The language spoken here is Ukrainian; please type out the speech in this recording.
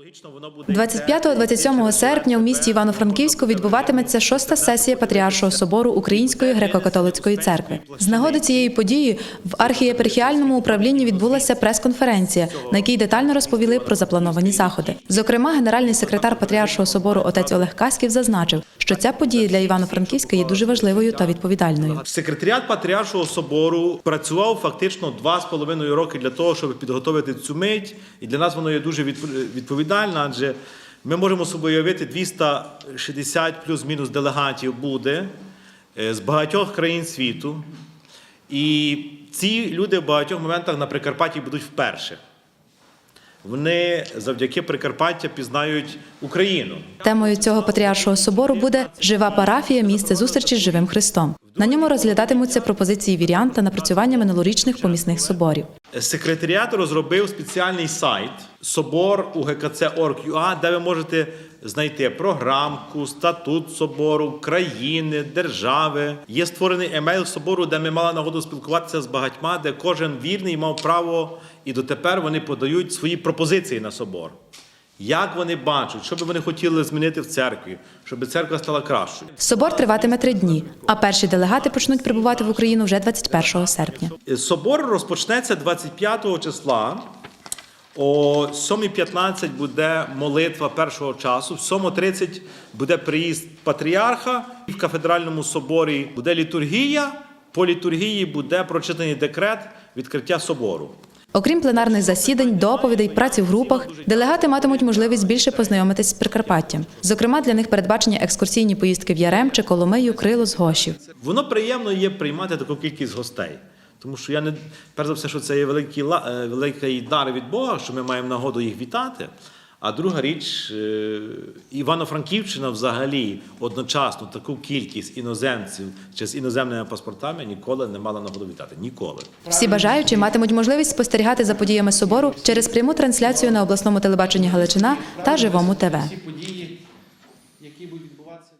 Логічно, воно буде 25-27 серпня у місті Івано-Франківську відбуватиметься шоста сесія Патріаршого собору Української греко-католицької церкви. З нагоди цієї події в архієпархіальному управлінні відбулася прес-конференція, на якій детально розповіли про заплановані заходи. Зокрема, генеральний секретар Патріаршого собору отець Олег Каськів зазначив, що ця подія для Івано-Франківська є дуже важливою та відповідальною. Секретаріат Патріаршого собору працював фактично два з половиною роки для того, щоб підготовити цю мить. І для нас воно є дуже відп- відповідально, адже ми можемо собі уявити 260 плюс-мінус делегатів буде е, з багатьох країн світу. І ці люди в багатьох моментах на Прикарпатті будуть вперше. Вони завдяки Прикарпаття пізнають Україну. Темою цього патріаршого собору буде жива парафія, місце зустрічі з живим Христом. На ньому розглядатимуться пропозиції вірян та напрацювання минулорічних помісних соборів. Секретаріат розробив спеціальний сайт собор де ви можете знайти програмку, статут собору, країни, держави. Є створений емейл собору, де ми мали нагоду спілкуватися з багатьма, де кожен вірний мав право, і дотепер вони подають свої пропозиції на собор. Як вони бачать, що би вони хотіли змінити в церкві, щоб церква стала кращою. Собор триватиме три дні, а перші делегати почнуть прибувати в Україну вже 21 серпня. Собор розпочнеться 25 числа. О 7.15 буде молитва першого часу, в 7.30 буде приїзд патріарха. В кафедральному соборі буде літургія. По літургії буде прочитаний декрет відкриття собору. Окрім пленарних засідань, доповідей, праці в групах, делегати матимуть можливість більше познайомитись з Прикарпаттям. Зокрема, для них передбачені екскурсійні поїздки в Яремче, Коломию, Крило, Згошів. Воно приємно є приймати таку кількість гостей. Тому що я не перш за все, що це є великий, е, великий дар від Бога, що ми маємо нагоду їх вітати. А друга річ, е, Івано-Франківщина взагалі одночасно таку кількість іноземців чи з іноземними паспортами ніколи не мала нагоду вітати. Ніколи. Всі бажаючі матимуть можливість спостерігати за подіями собору через пряму трансляцію на обласному телебаченні Галичина та живому ТВ.